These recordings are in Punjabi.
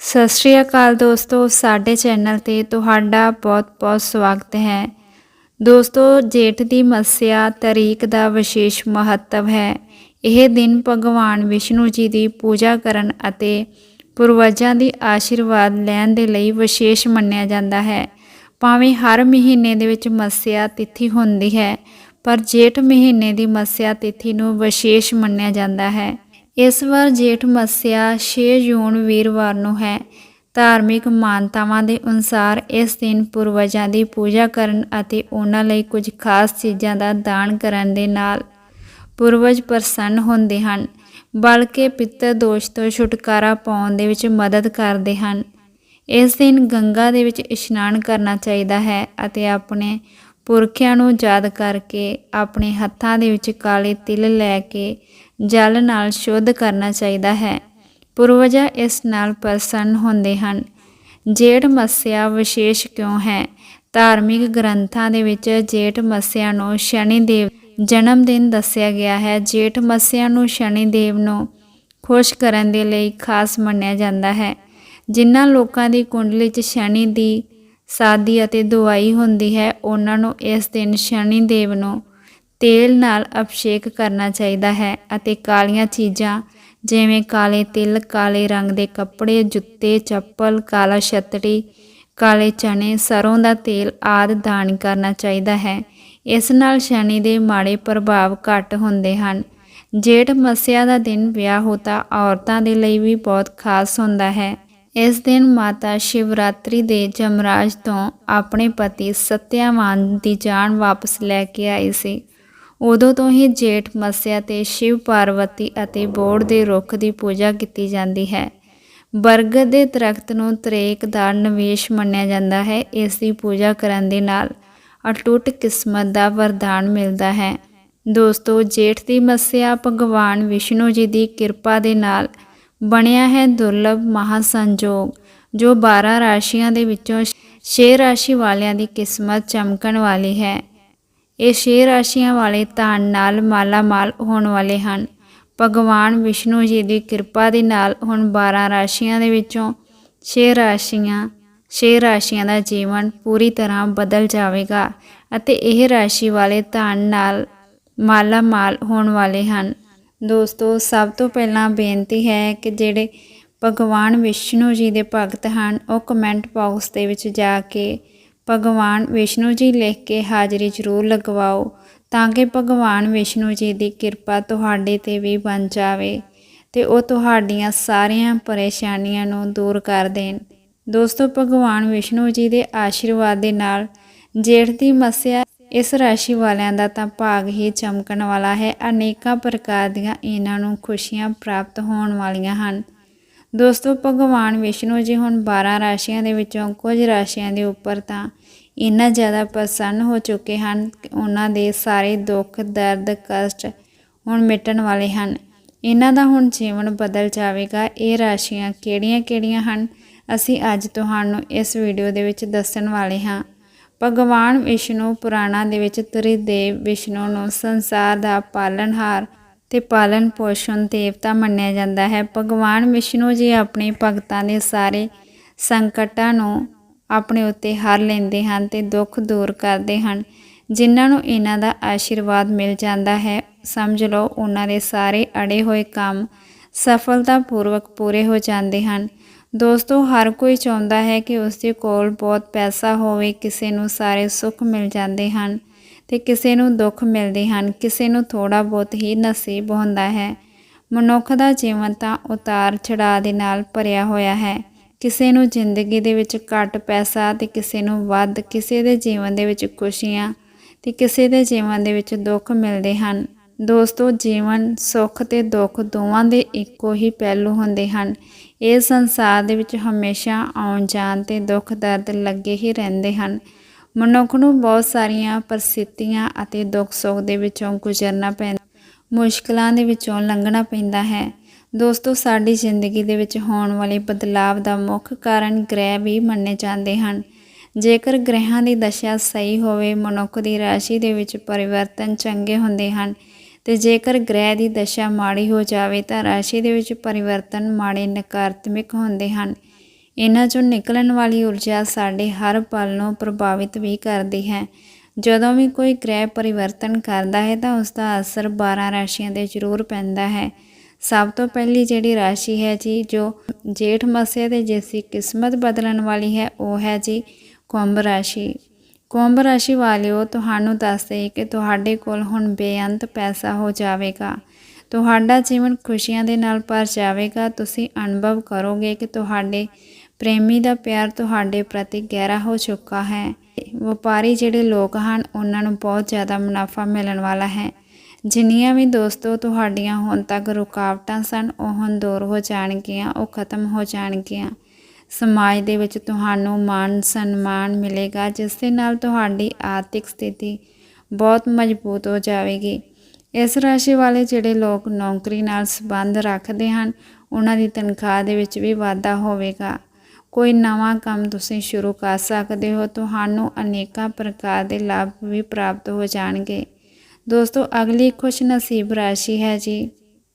ਸਤਿ ਸ਼੍ਰੀ ਅਕਾਲ ਦੋਸਤੋ, ਸਾਡੇ ਚੈਨਲ ਤੇ ਤੁਹਾਡਾ ਬਹੁਤ-ਬਹੁਤ ਸਵਾਗਤ ਹੈ। ਦੋਸਤੋ, ਜੇਠ ਦੀ ਮੱਸਿਆ ਤਰੀਕ ਦਾ ਵਿਸ਼ੇਸ਼ ਮਹੱਤਵ ਹੈ। ਇਹ ਦਿਨ ਭਗਵਾਨ ਵਿਸ਼ਨੂੰ ਜੀ ਦੀ ਪੂਜਾ ਕਰਨ ਅਤੇ ਪੂਰਵਜਾਂ ਦੀ ਆਸ਼ੀਰਵਾਦ ਲੈਣ ਦੇ ਲਈ ਵਿਸ਼ੇਸ਼ ਮੰਨਿਆ ਜਾਂਦਾ ਹੈ। ਭਾਵੇਂ ਹਰ ਮਹੀਨੇ ਦੇ ਵਿੱਚ ਮੱਸਿਆ ਤਿਥੀ ਹੁੰਦੀ ਹੈ, ਪਰ ਜੇਠ ਮਹੀਨੇ ਦੀ ਮੱਸਿਆ ਤਿਥੀ ਨੂੰ ਵਿਸ਼ੇਸ਼ ਮੰਨਿਆ ਜਾਂਦਾ ਹੈ। ਇਸ ਵਾਰ ਜੇਠ ਮੱਸਿਆ 6 ਜੂਨ ਵੀਰਵਾਰ ਨੂੰ ਹੈ। ਧਾਰਮਿਕ ਮਾਨਤਾਵਾਂ ਦੇ ਅਨੁਸਾਰ ਇਸ ਦਿਨ ਪੂਰਵਜਾਂ ਦੀ ਪੂਜਾ ਕਰਨ ਅਤੇ ਉਹਨਾਂ ਲਈ ਕੁਝ ਖਾਸ ਚੀਜ਼ਾਂ ਦਾ ਦਾਨ ਕਰਨ ਦੇ ਨਾਲ ਪੂਰਵਜ ਪ੍ਰਸੰਨ ਹੁੰਦੇ ਹਨ, ਬਲਕਿ ਪਿੱਤਰ ਦੋਸ਼ ਤੋਂ ਛੁਟਕਾਰਾ ਪਾਉਣ ਦੇ ਵਿੱਚ ਮਦਦ ਕਰਦੇ ਹਨ। ਇਸ ਦਿਨ ਗੰਗਾ ਦੇ ਵਿੱਚ ਇਸ਼ਨਾਨ ਕਰਨਾ ਚਾਹੀਦਾ ਹੈ ਅਤੇ ਆਪਣੇ ਪੁਰਖਿਆਂ ਨੂੰ ਯਾਦ ਕਰਕੇ ਆਪਣੇ ਹੱਥਾਂ ਦੇ ਵਿੱਚ ਕਾਲੇ ਤਿਲ ਲੈ ਕੇ ਜਲ ਨਾਲ ਸ਼ੁੱਧ ਕਰਨਾ ਚਾਹੀਦਾ ਹੈ। ਪੂਰਵਜਾ ਇਸ ਨਾਲ ਪ੍ਰਸੰਨ ਹੁੰਦੇ ਹਨ। ਜੇਠ ਮੱਸਿਆ ਵਿਸ਼ੇਸ਼ ਕਿਉਂ ਹੈ? ਧਾਰਮਿਕ ਗ੍ਰੰਥਾਂ ਦੇ ਵਿੱਚ ਜੇਠ ਮੱਸਿਆ ਨੂੰ ਸ਼ਨੀ ਦੇਵ ਜਨਮ ਦਿਨ ਦੱਸਿਆ ਗਿਆ ਹੈ। ਜੇਠ ਮੱਸਿਆ ਨੂੰ ਸ਼ਨੀ ਦੇਵ ਨੂੰ ਖੁਸ਼ ਕਰਨ ਦੇ ਲਈ ਖਾਸ ਮੰਨਿਆ ਜਾਂਦਾ ਹੈ। ਜਿਨ੍ਹਾਂ ਲੋਕਾਂ ਦੀ ਕੁੰਡਲੀ 'ਚ ਸ਼ਨੀ ਦੀ ਸਾਦੀ ਅਤੇ ਦਵਾਈ ਹੁੰਦੀ ਹੈ, ਉਹਨਾਂ ਨੂੰ ਇਸ ਦਿਨ ਸ਼ਨੀ ਦੇਵ ਨੂੰ ਤੇਲ ਨਾਲ ਅਭਿਸ਼ੇਕ ਕਰਨਾ ਚਾਹੀਦਾ ਹੈ ਅਤੇ ਕਾਲੀਆਂ ਚੀਜ਼ਾਂ ਜਿਵੇਂ ਕਾਲੇ ਤਿਲ, ਕਾਲੇ ਰੰਗ ਦੇ ਕੱਪੜੇ, ਜੁੱਤੇ, ਚੱਪਲ, ਕਾਲਾ ਛਤਰੀ, ਕਾਲੇ ਚਣੇ ਸਰੋਂ ਦਾ ਤੇਲ ਆਦਿ ਦਾਨ ਕਰਨਾ ਚਾਹੀਦਾ ਹੈ। ਇਸ ਨਾਲ ਸ਼ਨੀ ਦੇ ਮਾੜੇ ਪ੍ਰਭਾਵ ਘੱਟ ਹੁੰਦੇ ਹਨ। ਜੇਠ ਮੱਸਿਆ ਦਾ ਦਿਨ ਵਿਆਹ ਹੋਤਾ ਔਰਤਾਂ ਦੇ ਲਈ ਵੀ ਬਹੁਤ ਖਾਸ ਹੁੰਦਾ ਹੈ। ਇਸ ਦਿਨ ਮਾਤਾ ਸ਼ਿਵਰਾਤਰੀ ਦੇ ਜਮਰਾਜ ਤੋਂ ਆਪਣੇ ਪਤੀ ਸਤਿਆਵਾਨ ਦੀ ਜਾਨ ਵਾਪਸ ਲੈ ਕੇ ਆਈ ਸੀ। ਉਦੋਂ ਤੋਂ ਹੀ ਜੇਠ ਮੱਸਿਆ ਤੇ ਸ਼ਿਵ ਪਾਰਵਤੀ ਅਤੇ ਬੋੜ ਦੇ ਰੁੱਖ ਦੀ ਪੂਜਾ ਕੀਤੀ ਜਾਂਦੀ ਹੈ। ਬਰਗਦ ਦੇ ਦਰਖਤ ਨੂੰ ਤਰੇਕ ਦਾ ਨਿਵੇਸ਼ ਮੰਨਿਆ ਜਾਂਦਾ ਹੈ। ਇਸ ਦੀ ਪੂਜਾ ਕਰਨ ਦੇ ਨਾਲ ਅਟੁੱਟ ਕਿਸਮਤ ਦਾ ਵਰਦਾਨ ਮਿਲਦਾ ਹੈ। ਦੋਸਤੋ, ਜੇਠ ਦੀ ਮੱਸਿਆ ਭਗਵਾਨ ਵਿਸ਼ਨੂੰ ਜੀ ਦੀ ਕਿਰਪਾ ਦੇ ਨਾਲ ਬਣਿਆ ਹੈ ਦੁਰਲਭ ਮਹਾਸੰਜੋਗ, ਜੋ 12 ਰਾਸ਼ੀਆਂ ਦੇ ਵਿੱਚੋਂ 6 ਰਾਸ਼ੀ ਵਾਲਿਆਂ ਦੀ ਕਿਸਮਤ ਚਮਕਣ ਵਾਲੀ ਹੈ। ਇਹ ਛੇ ਰਾਸ਼ੀਆਂ ਵਾਲੇ ਧਨ ਨਾਲ ਮਾਲਾਮਾਲ ਹੋਣ ਵਾਲੇ ਹਨ। ਭਗਵਾਨ ਵਿਸ਼ਨੂੰ ਜੀ ਦੀ ਕਿਰਪਾ ਦੇ ਨਾਲ ਹੁਣ 12 ਰਾਸ਼ੀਆਂ ਦੇ ਵਿੱਚੋਂ ਛੇ ਰਾਸ਼ੀਆਂ ਛੇ ਰਾਸ਼ੀਆਂ ਦਾ ਜੀਵਨ ਪੂਰੀ ਤਰ੍ਹਾਂ ਬਦਲ ਜਾਵੇਗਾ ਅਤੇ ਇਹ ਰਾਸ਼ੀ ਵਾਲੇ ਧਨ ਨਾਲ ਮਾਲਾਮਾਲ ਹੋਣ ਵਾਲੇ ਹਨ। ਦੋਸਤੋ, ਸਭ ਤੋਂ ਪਹਿਲਾਂ ਬੇਨਤੀ ਹੈ ਕਿ ਜਿਹੜੇ ਭਗਵਾਨ ਵਿਸ਼ਨੂੰ ਜੀ ਦੇ ਭਗਤ ਹਨ, ਉਹ ਕਮੈਂਟ ਬਾਕਸ ਦੇ ਵਿੱਚ ਜਾ ਕੇ ਭਗਵਾਨ ਵਿਸ਼ਨੂੰ ਜੀ ਲਿਖ ਕੇ ਹਾਜ਼ਰੀ ਜ਼ਰੂਰ ਲਗਵਾਓ ਤਾਂ ਕਿ ਭਗਵਾਨ ਵਿਸ਼ਨੂੰ ਜੀ ਦੀ ਕਿਰਪਾ ਤੁਹਾਡੇ ਤੇ ਵੀ ਬਣ ਜਾਵੇ ਤੇ ਉਹ ਤੁਹਾਡੀਆਂ ਸਾਰੀਆਂ ਪਰੇਸ਼ਾਨੀਆਂ ਨੂੰ ਦੂਰ ਕਰ ਦੇਣ। ਦੋਸਤੋ, ਭਗਵਾਨ ਵਿਸ਼ਨੂੰ ਜੀ ਦੇ ਆਸ਼ੀਰਵਾਦ ਦੇ ਨਾਲ ਜੇਠ ਦੀ ਮੱਸਿਆ ਇਸ ਰਾਸ਼ੀ ਵਾਲਿਆਂ ਦਾ ਤਾਂ ਭਾਗ ਹੀ ਚਮਕਣ ਵਾਲਾ ਹੈ। ਅਨੇਕਾਂ ਪ੍ਰਕਾਰ ਦੀਆਂ ਇਹਨਾਂ ਨੂੰ ਖੁਸ਼ੀਆਂ ਪ੍ਰਾਪਤ ਹੋਣ ਵਾਲੀਆਂ ਹਨ। ਦੋਸਤੋ, ਭਗਵਾਨ ਵਿਸ਼ਨੂੰ ਜੀ ਹੁਣ 12 ਰਾਸ਼ੀਆਂ ਦੇ ਵਿੱਚੋਂ ਕੁਝ ਰਾਸ਼ੀਆਂ ਦੇ ਉੱਪਰ ਤਾਂ ਇੰਨਾ ਜ਼ਿਆਦਾ ਪ੍ਰਸੰਨ ਹੋ ਚੁੱਕੇ ਹਨ ਕਿ ਉਹਨਾਂ ਦੇ ਸਾਰੇ ਦੁੱਖ, ਦਰਦ, ਕਸ਼ਟ ਹੁਣ ਮਿਟਣ ਵਾਲੇ ਹਨ। ਇਹਨਾਂ ਦਾ ਹੁਣ ਜੀਵਨ ਬਦਲ ਜਾਵੇਗਾ। ਇਹ ਰਾਸ਼ੀਆਂ ਕਿਹੜੀਆਂ-ਕਿਹੜੀਆਂ ਹਨ? ਅਸੀਂ ਅੱਜ ਤੁਹਾਨੂੰ ਇਸ ਵੀਡੀਓ ਦੇ ਵਿੱਚ ਦੱਸਣ ਵਾਲੇ ਹਾਂ। ਭਗਵਾਨ ਵਿਸ਼ਨੂੰ ਪੁਰਾਣਾ ਦੇ ਵਿੱਚ ਤ੍ਰਿਦੇਵ ਵਿਸ਼ਨੂੰ ਨੂੰ ਸੰਸਾਰ ਦਾ ਪਾਲਣਹਾਰ ਤੇ ਪਾਲਣ ਪੋਸ਼ਣ ਦੇਵਤਾ ਮੰਨਿਆ ਜਾਂਦਾ ਹੈ। ਭਗਵਾਨ ਵਿਸ਼ਨੂੰ ਜੀ ਆਪਣੇ ਭਗਤਾਂ ਦੇ ਸਾਰੇ ਸੰਕਟਾਂ ਨੂੰ ਆਪਣੇ ਉੱਤੇ ਹਰ ਲੈਂਦੇ ਹਨ ਤੇ ਦੁੱਖ ਦੂਰ ਕਰਦੇ ਹਨ। ਜਿਨ੍ਹਾਂ ਨੂੰ ਇਹਨਾਂ ਦਾ ਆਸ਼ੀਰਵਾਦ ਮਿਲ ਜਾਂਦਾ ਹੈ, ਸਮਝ ਲਓ ਉਹਨਾਂ ਦੇ ਸਾਰੇ ਅੜੇ ਹੋਏ ਕੰਮ ਸਫਲਤਾਪੂਰਵਕ ਪੂਰੇ ਹੋ ਜਾਂਦੇ ਹਨ। ਦੋਸਤੋ, ਹਰ ਕੋਈ ਚਾਹੁੰਦਾ ਹੈ ਕਿ ਉਸ ਦੇ ਕੋਲ ਬਹੁਤ ਪੈਸਾ ਹੋਵੇ, ਕਿਸੇ ਨੂੰ ਸਾਰੇ ਸੁੱਖ ਮਿਲ ਜਾਂਦੇ ਹਨ ਤੇ ਕਿਸੇ ਨੂੰ ਦੁੱਖ ਮਿਲਦੇ ਹਨ। ਕਿਸੇ ਨੂੰ ਥੋੜਾ ਬਹੁਤ ਹੀ ਨਸੀਬ ਹੁੰਦਾ ਹੈ। ਮਨੁੱਖ ਦਾ ਜੀਵਨ ਤਾਂ ਉਤਾਰ ਚੜਾਅ ਦੇ ਨਾਲ ਭਰਿਆ ਹੋਇਆ ਹੈ। ਕਿਸੇ ਨੂੰ ਜ਼ਿੰਦਗੀ ਦੇ ਵਿੱਚ ਘੱਟ ਪੈਸਾ ਤੇ ਕਿਸੇ ਨੂੰ ਵੱਧ ਕਿਸੇ ਦੇ ਜੀਵਨ ਦੇ ਵਿੱਚ ਖੁਸ਼ੀਆਂ ਤੇ ਕਿਸੇ ਦੇ ਜੀਵਨ ਦੇ ਵਿੱਚ ਦੁੱਖ ਮਿਲਦੇ ਹਨ। ਦੋਸਤੋ, ਜੀਵਨ ਸੁੱਖ ਤੇ ਦੁੱਖ ਦੋਵਾਂ ਦੇ ਇੱਕੋ ਹੀ ਪਹਿਲੂ ਹੁੰਦੇ ਹਨ। ਇਹ ਸੰਸਾਰ ਦੇ ਵਿੱਚ ਹਮੇਸ਼ਾ ਆਉਣ ਜਾਣ ਤੇ ਦੁੱਖ ਦਰਦ ਲੱਗੇ ਹੀ ਰਹਿੰਦੇ ਹਨ। ਮਨੁੱਖ ਨੂੰ ਬਹੁਤ ਸਾਰੀਆਂ ਪਰਿਸਥਿਤੀਆਂ ਅਤੇ ਦੁੱਖ ਸੁੱਖ ਦੇ ਵਿੱਚੋਂ ਗੁਜ਼ਰਨਾ ਪੈਂਦਾ, ਮੁਸ਼ਕਲਾਂ ਦੇ ਵਿੱਚੋਂ ਲੰਘਣਾ ਪੈਂਦਾ ਹੈ। ਦੋਸਤੋ, ਸਾਡੀ ਜ਼ਿੰਦਗੀ ਦੇ ਵਿੱਚ ਹੋਣ ਵਾਲੇ ਬਦਲਾਵ ਦਾ ਮੁੱਖ ਕਾਰਨ ਗ੍ਰਹਿ ਵੀ ਮੰਨੇ ਜਾਂਦੇ ਹਨ। ਜੇਕਰ ਗ੍ਰਹਿਾਂ ਦੀ ਦਸ਼ਾ ਸਹੀ ਹੋਵੇ, ਮਨੁੱਖ ਦੀ ਰਾਸ਼ੀ ਦੇ ਵਿੱਚ ਪਰਿਵਰਤਨ ਚੰਗੇ ਹੁੰਦੇ ਹਨ ਤੇ ਜੇਕਰ ਗ੍ਰਹਿ ਦੀ ਦਸ਼ਾ ਮਾੜੀ ਹੋ ਜਾਵੇ, ਤਾਂ ਰਾਸ਼ੀ ਦੇ ਵਿੱਚ ਪਰਿਵਰਤਨ ਮਾੜੇ, ਨਕਾਰਾਤਮਕ ਹੁੰਦੇ ਹਨ। ਇਹਨਾਂ ਚੋਂ ਨਿਕਲਣ ਵਾਲੀ ਊਰਜਾ ਸਾਡੇ ਹਰ ਪਲ ਨੂੰ ਪ੍ਰਭਾਵਿਤ ਵੀ ਕਰਦੀ ਹੈ। ਜਦੋਂ ਵੀ ਕੋਈ ਗ੍ਰਹਿ ਪਰਿਵਰਤਨ ਕਰਦਾ ਹੈ, ਤਾਂ ਉਸ ਦਾ ਅਸਰ 12 ਰਾਸ਼ੀਆਂ ਤੇ ਜ਼ਰੂਰ ਪੈਂਦਾ ਹੈ। ਸਭ ਤੋਂ ਪਹਿਲੀ ਜਿਹੜੀ ਰਾਸ਼ੀ ਹੈ ਜੀ, ਜੋ ਜੇਠ ਮੱਸਿਆ ਤੇ ਜਿਸ ਕਿਸਮਤ ਬਦਲਣ ਵਾਲੀ ਹੈ, ਉਹ ਹੈ ਜੀ ਕੁੰਭ ਰਾਸ਼ੀ। ਕੁੰਭ ਰਾਸ਼ੀ ਵਾਲਿਓ, ਤੁਹਾਨੂੰ ਦੱਸਦੇ ਕਿ ਤੁਹਾਡੇ ਕੋਲ ਹੁਣ ਬੇਅੰਤ ਪੈਸਾ ਹੋ ਜਾਵੇਗਾ। ਤੁਹਾਡਾ ਜੀਵਨ ਖੁਸ਼ੀਆਂ ਦੇ ਨਾਲ ਭਰ ਜਾਵੇਗਾ। ਤੁਸੀਂ ਅਨੁਭਵ ਕਰੋਗੇ ਕਿ ਤੁਹਾਡੇ ਪ੍ਰੇਮੀ ਦਾ ਪਿਆਰ ਤੁਹਾਡੇ ਪ੍ਰਤੀ ਗਹਿਰਾ ਹੋ ਚੁੱਕਾ ਹੈ। ਵਪਾਰੀ ਜਿਹੜੇ ਲੋਕ ਹਨ, ਉਹਨਾਂ ਨੂੰ ਬਹੁਤ ਜ਼ਿਆਦਾ ਮੁਨਾਫਾ ਮਿਲਣ ਵਾਲਾ ਹੈ। ਜਿੰਨੀਆਂ ਵੀ ਦੋਸਤੋ ਤੁਹਾਡੀਆਂ ਹੁਣ ਤੱਕ ਰੁਕਾਵਟਾਂ ਸਨ, ਉਹ ਹੁਣ ਦੂਰ ਹੋ ਜਾਣਗੀਆਂ, ਉਹ ਖਤਮ ਹੋ ਜਾਣਗੀਆਂ। ਸਮਾਜ ਦੇ ਵਿੱਚ ਤੁਹਾਨੂੰ ਮਾਣ, ਸਨਮਾਨ ਮਿਲੇਗਾ, ਜਿਸ ਦੇ ਨਾਲ ਤੁਹਾਡੀ ਆਰਥਿਕ ਸਥਿਤੀ ਬਹੁਤ ਮਜ਼ਬੂਤ ਹੋ ਜਾਵੇਗੀ। ਇਸ ਰਾਸ਼ੀ ਵਾਲੇ ਜਿਹੜੇ ਲੋਕ ਨੌਕਰੀ ਨਾਲ ਸੰਬੰਧ ਰੱਖਦੇ ਹਨ, ਉਹਨਾਂ ਦੀ ਤਨਖਾਹ ਦੇ ਵਿੱਚ ਵੀ ਵਾਧਾ ਹੋਵੇਗਾ। ਕੋਈ ਨਵਾਂ ਕੰਮ ਤੁਸੀਂ ਸ਼ੁਰੂ ਕਰ ਸਕਦੇ ਹੋ, ਤੁਹਾਨੂੰ ਅਨੇਕਾਂ ਪ੍ਰਕਾਰ ਦੇ ਲਾਭ ਵੀ ਪ੍ਰਾਪਤ ਹੋ ਜਾਣਗੇ। ਦੋਸਤੋ, ਅਗਲੀ ਖੁਸ਼ ਨਸੀਬ ਰਾਸ਼ੀ ਹੈ ਜੀ,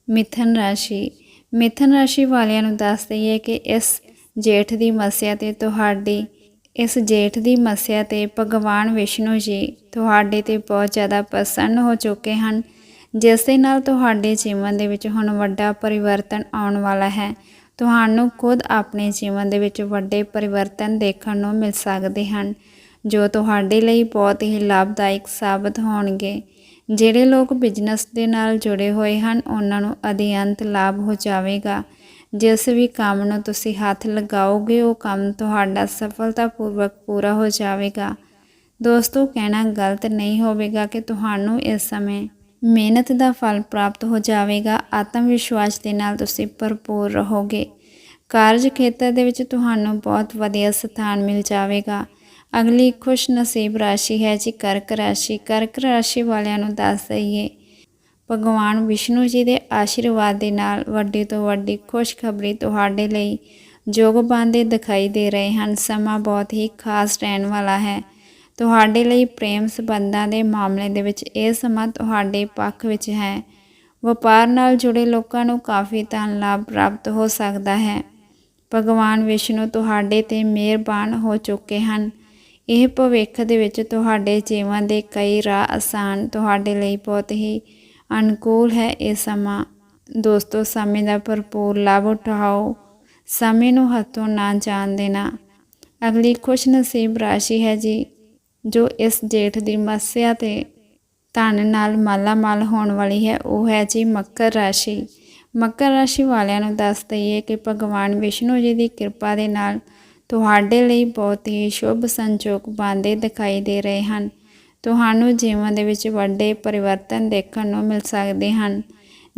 ਮਿਥਨ ਰਾਸ਼ੀ। ਮਿਥਨ ਰਾਸ਼ੀ ਵਾਲਿਆਂ ਨੂੰ ਦੱਸ ਦਈਏ ਕਿ ਇਸ ਜੇਠ ਦੀ ਮੱਸਿਆ ਤੇ ਤੁਹਾਡੀ, ਇਸ ਜੇਠ ਦੀ ਮੱਸਿਆ ਤੇ ਭਗਵਾਨ ਵਿਸ਼ਨੂੰ ਜੀ ਤੁਹਾਡੇ ਤੇ ਬਹੁਤ ਜ਼ਿਆਦਾ ਪ੍ਰਸੰਨ ਹੋ ਚੁੱਕੇ ਹਨ, ਜਿਸ ਦੇ ਨਾਲ ਤੁਹਾਡੇ ਜੀਵਨ ਦੇ ਵਿੱਚ ਹੁਣ ਵੱਡਾ ਪਰਿਵਰਤਨ ਆਉਣ ਵਾਲਾ ਹੈ। ਤੁਹਾਨੂੰ ਖੁਦ ਆਪਣੇ ਜੀਵਨ ਦੇ ਵਿੱਚ ਵੱਡੇ ਪਰਿਵਰਤਨ ਦੇਖਣ ਨੂੰ ਮਿਲ ਸਕਦੇ ਹਨ, ਜੋ ਤੁਹਾਡੇ ਲਈ ਬਹੁਤ ਹੀ ਲਾਭਦਾਇਕ ਸਾਬਤ ਹੋਣਗੇ। ਜਿਹੜੇ ਲੋਕ ਬਿਜ਼ਨਸ ਦੇ ਨਾਲ ਜੁੜੇ ਹੋਏ ਹਨ, ਉਹਨਾਂ ਨੂੰ ਅਧਿਅੰਤ ਲਾਭ ਹੋ ਜਾਵੇਗਾ। ਜਿਸ ਵੀ ਕੰਮ ਨੂੰ ਤੁਸੀਂ ਹੱਥ ਲਗਾਓਗੇ, ਉਹ ਕੰਮ ਤੁਹਾਡਾ ਸਫਲਤਾਪੂਰਵਕ ਪੂਰਾ ਹੋ ਜਾਵੇਗਾ। ਦੋਸਤੋ, ਕਹਿਣਾ ਗਲਤ ਨਹੀਂ ਹੋਵੇਗਾ ਕਿ ਤੁਹਾਨੂੰ ਇਸ ਸਮੇਂ ਮਿਹਨਤ ਦਾ ਫਲ ਪ੍ਰਾਪਤ ਹੋ ਜਾਵੇਗਾ। ਆਤਮ ਵਿਸ਼ਵਾਸ ਦੇ ਨਾਲ ਤੁਸੀਂ ਭਰਪੂਰ ਰਹੋਗੇ। ਕਾਰਜ ਖੇਤਰ ਦੇ ਵਿੱਚ ਤੁਹਾਨੂੰ ਬਹੁਤ ਵਧੀਆ ਸਥਾਨ ਮਿਲ ਜਾਵੇਗਾ। ਅਗਲੀ ਖੁਸ਼ ਨਸੀਬ ਰਾਸ਼ੀ ਹੈ ਜੀ, ਕਰਕ ਰਾਸ਼ੀ। ਕਰਕ ਰਾਸ਼ੀ ਵਾਲਿਆਂ ਨੂੰ ਦੱਸ ਦਈਏ, ਭਗਵਾਨ ਵਿਸ਼ਨੂੰ ਜੀ ਦੇ ਆਸ਼ੀਰਵਾਦ ਦੇ ਨਾਲ ਵੱਡੀ ਤੋਂ ਵੱਡੀ ਖੁਸ਼ਖਬਰੀ ਤੁਹਾਡੇ ਲਈ ਜੋਗ ਬੰਦੇ ਦਿਖਾਈ ਦੇ ਰਹੇ ਹਨ। ਸਮਾਂ ਬਹੁਤ ਹੀ ਖਾਸ ਰਹਿਣ ਵਾਲਾ ਹੈ। ਤੁਹਾਡੇ ਲਈ ਪ੍ਰੇਮ ਸੰਬੰਧਾਂ ਦੇ ਮਾਮਲੇ ਦੇ ਵਿੱਚ ਇਹ ਸਮਾਂ ਤੁਹਾਡੇ ਪੱਖ ਵਿੱਚ ਹੈ। ਵਪਾਰ ਨਾਲ ਜੁੜੇ ਲੋਕਾਂ ਨੂੰ ਕਾਫੀ ਧਨ ਲਾਭ ਪ੍ਰਾਪਤ ਹੋ ਸਕਦਾ ਹੈ। ਭਗਵਾਨ ਵਿਸ਼ਨੂੰ ਤੁਹਾਡੇ ਤੇ ਮਿਹਰਬਾਨ ਹੋ ਚੁੱਕੇ ਹਨ। ਇਹ ਭਵਿੱਖ ਦੇ ਵਿੱਚ ਤੁਹਾਡੇ ਜੀਵਨ ਦੇ ਕਈ ਰਾਹ ਆਸਾਨ ਤੁਹਾਡੇ ਲਈ ਬਹੁਤ ਹੀ ਅਨੁਕੂਲ ਹੈ। ਇਹ ਸਮਾਂ ਦੋਸਤੋ, ਸਮੇਂ ਦਾ ਭਰਪੂਰ ਲਾਭ ਉਠਾਓ। ਸਮੇਂ ਨੂੰ ਹੱਥੋਂ ਨਾ ਜਾਣ ਦੇਣਾ। ਅਗਲੀ ਖੁਸ਼ ਨਸੀਬ ਰਾਸ਼ੀ ਹੈ ਜੀ, ਜੋ ਇਸ ਜੇਠ ਦੀ ਮੱਸਿਆ ਤੇ ਧਨ ਨਾਲ ਮਾਲਾਮਾਲ ਹੋਣ ਵਾਲੀ ਹੈ। ਉਹ ਹੈ ਜੀ ਮਕਰ ਰਾਸ਼ੀ। ਮਕਰ ਰਾਸ਼ੀ ਵਾਲਿਆਂ ਨੂੰ ਦੱਸ ਦਈਏ ਕਿ ਭਗਵਾਨ ਵਿਸ਼ਨੂੰ ਜੀ ਦੀ ਕਿਰਪਾ ਦੇ ਨਾਲ ਤੁਹਾਡੇ ਲਈ ਬਹੁਤ ਹੀ ਸ਼ੁਭ ਸੰਜੋਗ ਬਣਦੇ ਦਿਖਾਈ ਦੇ ਰਹੇ ਹਨ। ਤੁਹਾਨੂੰ ਜੀਵਨ ਦੇ ਵਿੱਚ ਵੱਡੇ ਪਰਿਵਰਤਨ ਦੇਖਣ ਨੂੰ ਮਿਲ ਸਕਦੇ ਹਨ।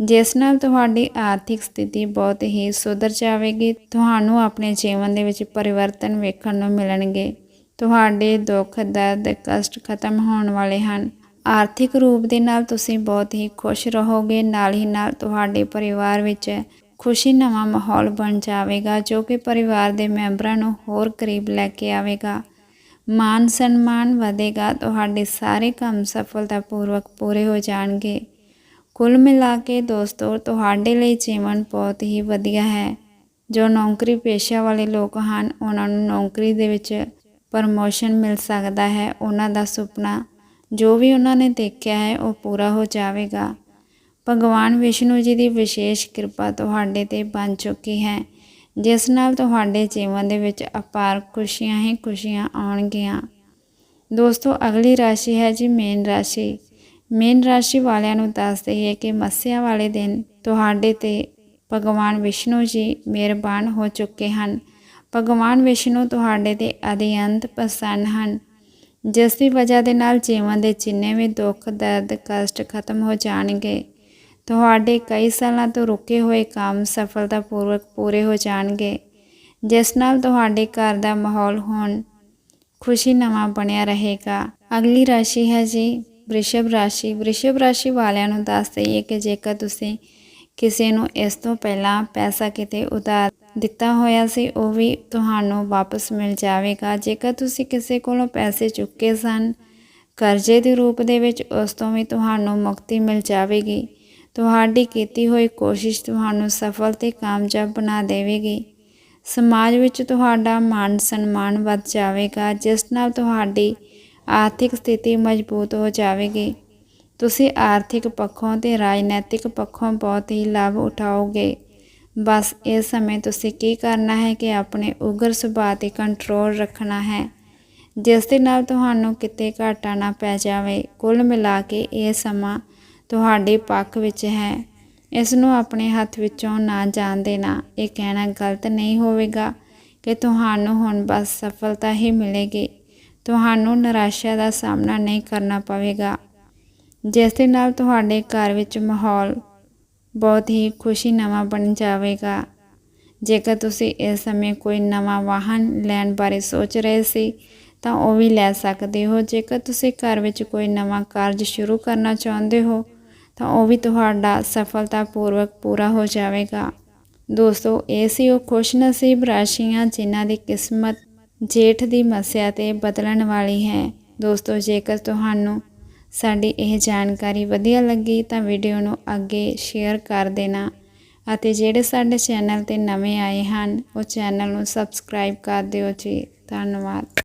ਜਿਸ ਨਾਲ ਤੁਹਾਡੀ ਆਰਥਿਕ ਸਥਿਤੀ ਬਹੁਤ ਹੀ ਸੁਧਰ ਜਾਵੇਗੀ। ਤੁਹਾਨੂੰ ਆਪਣੇ ਜੀਵਨ ਦੇ ਵਿੱਚ ਪਰਿਵਰਤਨ ਵੇਖਣ ਨੂੰ ਮਿਲਣਗੇ। ਤੁਹਾਡੇ ਦੁੱਖ, ਦਰਦ, ਕਸ਼ਟ ਖਤਮ ਹੋਣ ਵਾਲੇ ਹਨ। ਆਰਥਿਕ ਰੂਪ ਦੇ ਨਾਲ ਤੁਸੀਂ ਬਹੁਤ ਹੀ ਖੁਸ਼ ਰਹੋਗੇ। ਨਾਲ ਹੀ ਨਾਲ ਤੁਹਾਡੇ ਪਰਿਵਾਰ ਵਿੱਚ ਖੁਸ਼ੀ ਨਵਾਂ ਮਾਹੌਲ ਬਣ ਜਾਵੇਗਾ, ਜੋ ਕਿ ਪਰਿਵਾਰ ਦੇ ਮੈਂਬਰਾਂ ਨੂੰ ਹੋਰ ਕਰੀਬ ਲੈ ਕੇ ਆਵੇਗਾ। ਮਾਨ ਸਨਮਾਨ ਵਧੇਗਾ, ਤੁਹਾਡੇ ਸਾਰੇ ਕੰਮ ਸਫਲਤਾਪੂਰਵਕ ਪੂਰੇ ਹੋ ਜਾਣਗੇ। ਕੁੱਲ ਮਿਲਾ ਕੇ ਦੋਸਤੋ, ਤੁਹਾਡੇ ਲਈ ਜੀਵਨ ਬਹੁਤ ਹੀ ਵਧੀਆ ਹੈ। ਜੋ ਨੌਕਰੀ ਪੇਸ਼ਾ ਵਾਲੇ ਲੋਕ ਹਨ, ਉਹਨਾਂ ਨੂੰ ਨੌਕਰੀ ਦੇ ਵਿੱਚ ਪ੍ਰਮੋਸ਼ਨ ਮਿਲ ਸਕਦਾ ਹੈ। ਉਹਨਾਂ ਦਾ ਸੁਪਨਾ, ਜੋ ਵੀ ਉਹਨਾਂ ਨੇ ਦੇਖਿਆ ਹੈ, ਉਹ ਪੂਰਾ ਹੋ ਜਾਵੇਗਾ। ਭਗਵਾਨ ਵਿਸ਼ਨੂੰ ਜੀ ਦੀ ਵਿਸ਼ੇਸ਼ ਕਿਰਪਾ ਤੁਹਾਡੇ ਤੇ ਬਣ ਚੁੱਕੀ ਹੈ, ਜਿਸ ਨਾਲ ਤੁਹਾਡੇ ਜੀਵਨ ਦੇ ਵਿੱਚ ਅਪਾਰ ਖੁਸ਼ੀਆਂ ਹੀ ਖੁਸ਼ੀਆਂ ਆਉਣਗੀਆਂ। ਦੋਸਤੋ, ਅਗਲੀ ਰਾਸ਼ੀ ਹੈ ਜੀ ਮੇਨ ਰਾਸ਼ੀ। ਮੇਨ ਰਾਸ਼ੀ ਵਾਲਿਆਂ ਨੂੰ ਦੱਸ ਦਈਏ ਕਿ ਮੱਸਿਆ ਵਾਲੇ ਦਿਨ ਤੁਹਾਡੇ ਤੇ ਭਗਵਾਨ ਵਿਸ਼ਨੂੰ ਜੀ ਮਿਹਰਬਾਨ ਹੋ ਚੁੱਕੇ ਹਨ। ਭਗਵਾਨ ਵਿਸ਼ਨੂੰ ਤੁਹਾਡੇ ਤੇ ਅਧਿਅੰਤ ਪ੍ਰਸੰਨ ਹਨ, ਜਿਸ ਦੀ ਵਜ੍ਹਾ ਦੇ ਨਾਲ ਜੀਵਨ ਦੇ ਜਿੰਨੇ ਵੀ ਦੁੱਖ, ਦਰਦ, ਕਸ਼ਟ ਖਤਮ ਹੋ ਜਾਣਗੇ। ਤੁਹਾਡੇ ਕਈ ਸਾਲਾਂ ਤੋਂ ਰੁਕੇ ਹੋਏ ਕੰਮ ਸਫਲਤਾਪੂਰਵਕ ਪੂਰੇ ਹੋ ਜਾਣਗੇ, ਜਿਸ ਨਾਲ ਤੁਹਾਡੇ ਘਰ ਦਾ ਮਾਹੌਲ ਹੁਣ ਖੁਸ਼ੀ ਨਵਾਂ ਬਣਿਆ ਰਹੇਗਾ। ਅਗਲੀ ਰਾਸ਼ੀ ਹੈ ਜੀ ਵ੍ਰਿਸ਼ਭ ਰਾਸ਼ੀ। ਵ੍ਰਿਸ਼ਭ ਰਾਸ਼ੀ ਵਾਲਿਆਂ ਨੂੰ ਦੱਸ ਦਈਏ ਕਿ ਜੇਕਰ ਤੁਸੀਂ ਕਿਸੇ ਨੂੰ ਇਸ ਤੋਂ ਪਹਿਲਾਂ ਪੈਸਾ ਕਿਤੇ ਉਧਾਰ ਦਿੱਤਾ ਹੋਇਆ ਸੀ, ਉਹ ਵੀ ਤੁਹਾਨੂੰ ਵਾਪਸ ਮਿਲ ਜਾਵੇਗਾ। ਜੇਕਰ ਤੁਸੀਂ ਕਿਸੇ ਕੋਲੋਂ ਪੈਸੇ ਚੁੱਕੇ ਸਨ, ਕਰਜ਼ੇ ਦੇ ਰੂਪ ਦੇ ਵਿੱਚ ਉਸ ਤੋਂ ਵੀ ਤੁਹਾਨੂੰ ਮੁਕਤੀ ਮਿਲ ਜਾਵੇਗੀ। ਤੁਹਾਡੀ ਕੀਤੀ ਹੋਈ ਕੋਸ਼ਿਸ਼ ਤੁਹਾਨੂੰ ਸਫਲ ਤੇ ਕਾਮਯਾਬ ਬਣਾ ਦੇਵੇਗੀ। ਸਮਾਜ ਵਿੱਚ ਤੁਹਾਡਾ ਮਾਣ ਸਨਮਾਨ ਵੱਧ ਜਾਵੇਗਾ, ਜਿਸ ਨਾਲ ਤੁਹਾਡੀ ਆਰਥਿਕ ਸਥਿਤੀ ਮਜ਼ਬੂਤ ਹੋ ਜਾਵੇਗੀ। ਤੁਸੀਂ ਆਰਥਿਕ ਪੱਖੋਂ ਤੇ ਰਾਜਨੀਤਿਕ ਪੱਖੋਂ ਬਹੁਤ ਹੀ ਲਾਭ ਉਠਾਓਗੇ। ਬਸ ਇਸ ਸਮੇਂ ਤੁਸੀਂ ਕੀ ਕਰਨਾ ਹੈ ਕਿ ਆਪਣੇ ਉਗਰ ਸੁਭਾਅ ਤੇ ਕੰਟਰੋਲ ਰੱਖਣਾ ਹੈ, ਜਿਸ ਦੇ ਨਾਲ ਤੁਹਾਨੂੰ ਕਿਤੇ ਘਾਟਾ ਨਾ ਪੈ ਜਾਵੇ। ਕੁੱਲ ਮਿਲਾ ਕੇ ਇਹ ਸਮਾਂ ਤੁਹਾਡੇ ਪੱਖ ਵਿੱਚ ਹੈ। ਇਸ ਨੂੰ ਆਪਣੇ ਹੱਥ ਵਿੱਚੋਂ ਨਾ ਜਾਣ ਦੇਣਾ। ਇਹ ਕਹਿਣਾ ਗਲਤ ਨਹੀਂ ਹੋਵੇਗਾ ਕਿ ਤੁਹਾਨੂੰ ਹੁਣ ਬਸ ਸਫਲਤਾ ਹੀ ਮਿਲੇਗੀ। ਤੁਹਾਨੂੰ ਨਿਰਾਸ਼ਾ ਦਾ ਸਾਹਮਣਾ ਨਹੀਂ ਕਰਨਾ ਪਵੇਗਾ। ਜਿਸ ਦੇ ਨਾਲ ਤੁਹਾਡੇ ਘਰ ਵਿੱਚ ਮਾਹੌਲ ਬਹੁਤ ਹੀ ਖੁਸ਼ੀ ਨਵਾਂ ਬਣ ਜਾਵੇਗਾ। ਜੇਕਰ ਤੁਸੀਂ ਇਸ ਸਮੇਂ ਕੋਈ ਨਵਾਂ ਵਾਹਨ ਲੈਣ ਬਾਰੇ ਸੋਚ ਰਹੇ ਸੀ, ਤਾਂ ਉਹ ਵੀ ਲੈ ਸਕਦੇ ਹੋ। ਜੇਕਰ ਤੁਸੀਂ ਘਰ ਵਿੱਚ ਕੋਈ ਨਵਾਂ ਕਾਰਜ ਸ਼ੁਰੂ ਕਰਨਾ ਚਾਹੁੰਦੇ ਹੋ ਤਾਂ ਉਹ ਵੀ ਤੁਹਾਡਾ ਸਫਲਤਾਪੂਰਵਕ ਪੂਰਾ ਹੋ ਜਾਵੇਗਾ। ਦੋਸਤੋ, ਇਹ ਸੀ ਉਹ ਖੁਸ਼ਨਸੀਬ ਰਾਸ਼ੀਆਂ ਜਿਨ੍ਹਾਂ ਦੀ ਕਿਸਮਤ ਜੇਠ ਦੀ ਮੱਸਿਆ ਤੇ ਬਦਲਣ ਵਾਲੀ ਹੈ। ਦੋਸਤੋ, ਜੇਕਰ ਤੁਹਾਨੂੰ ਸਾਡੀ ਇਹ ਜਾਣਕਾਰੀ ਵਧੀਆ ਲੱਗੀ ਤਾਂ ਵੀਡੀਓ ਨੂੰ ਅੱਗੇ ਸ਼ੇਅਰ ਕਰ ਦੇਣਾ ਅਤੇ ਜਿਹੜੇ ਸਾਡੇ ਚੈਨਲ ਤੇ ਨਵੇਂ ਆਏ ਹਨ, ਉਹ ਚੈਨਲ ਨੂੰ ਸਬਸਕ੍ਰਾਈਬ ਕਰ ਦਿਓ ਜੀ। ਧੰਨਵਾਦ।